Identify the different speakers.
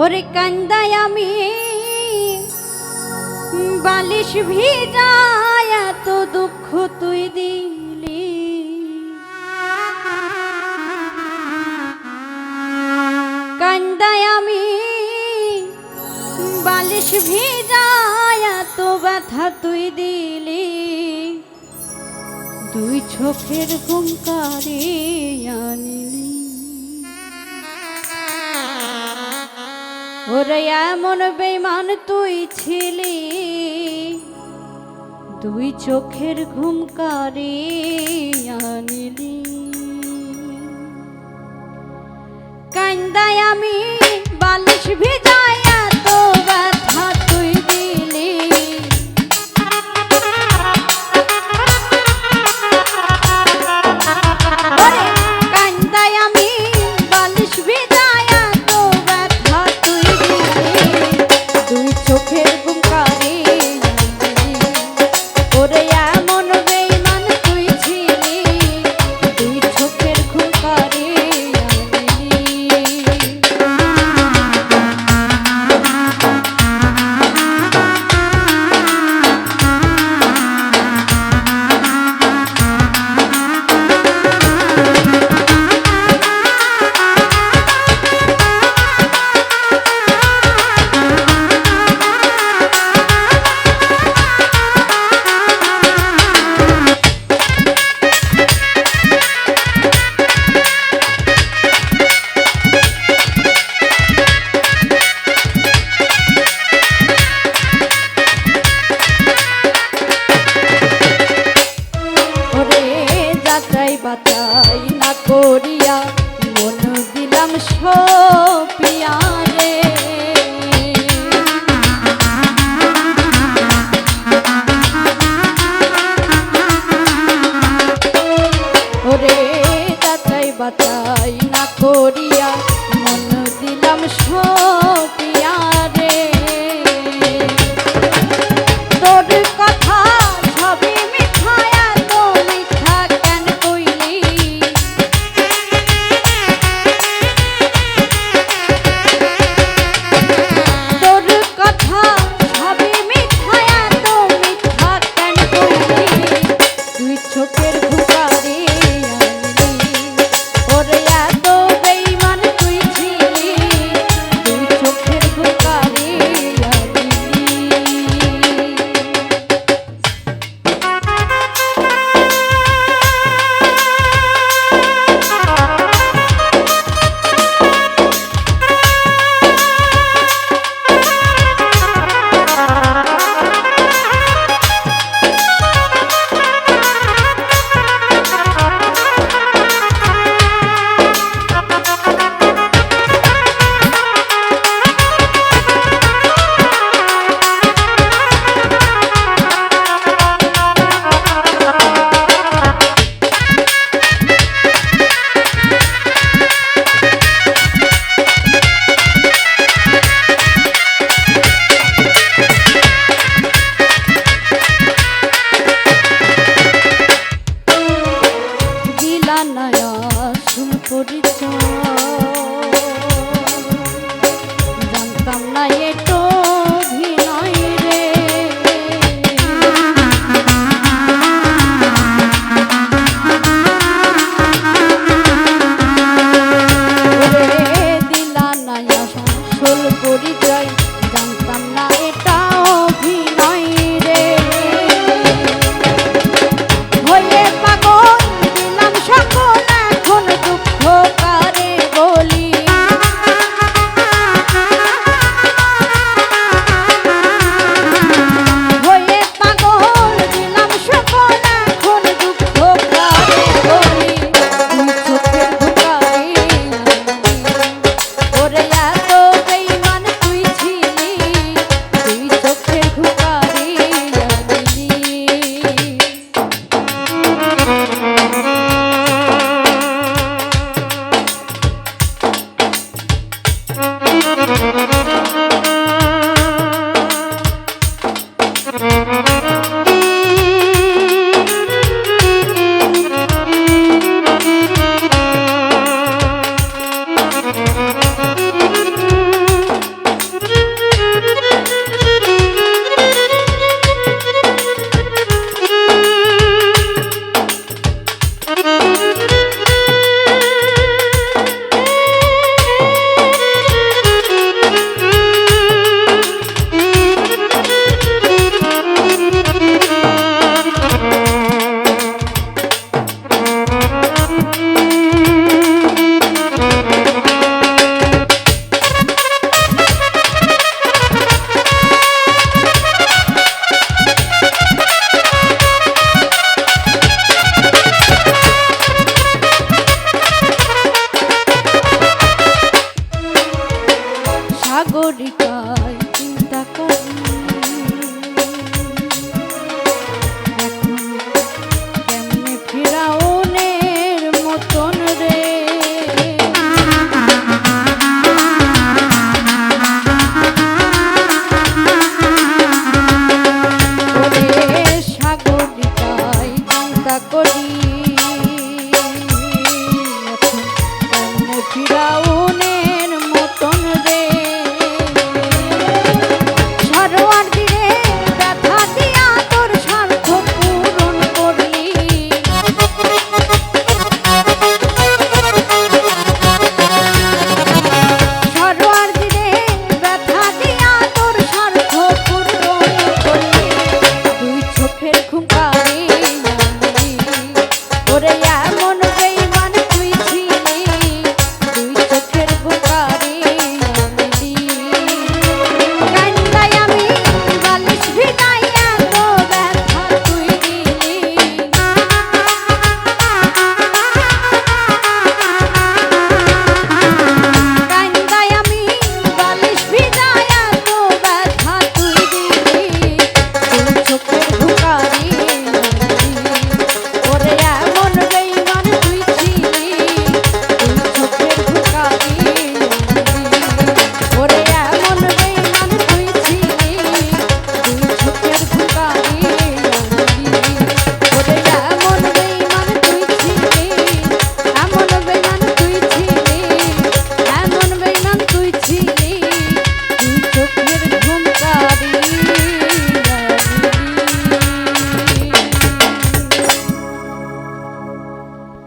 Speaker 1: ওরে কান্দাই আমি বালিশ ভিজায় তো দুঃখ তুই দিলি। কান্দাই আমি বালিশ ভিজায় এত ব্যথা তুই দিলি। দুই চোখের হুঙ্কারে আনিলি। ওরে এমন বেমান তুই ছিলি তুই চোখের ঘুমকারি আনিলি। কান্দায় আমি বালিশ ভিজা যাই না করিয়া মন দিলাম সপিয়া ওরে তাতাই বাতাই না করি রাতের সাগরিকায়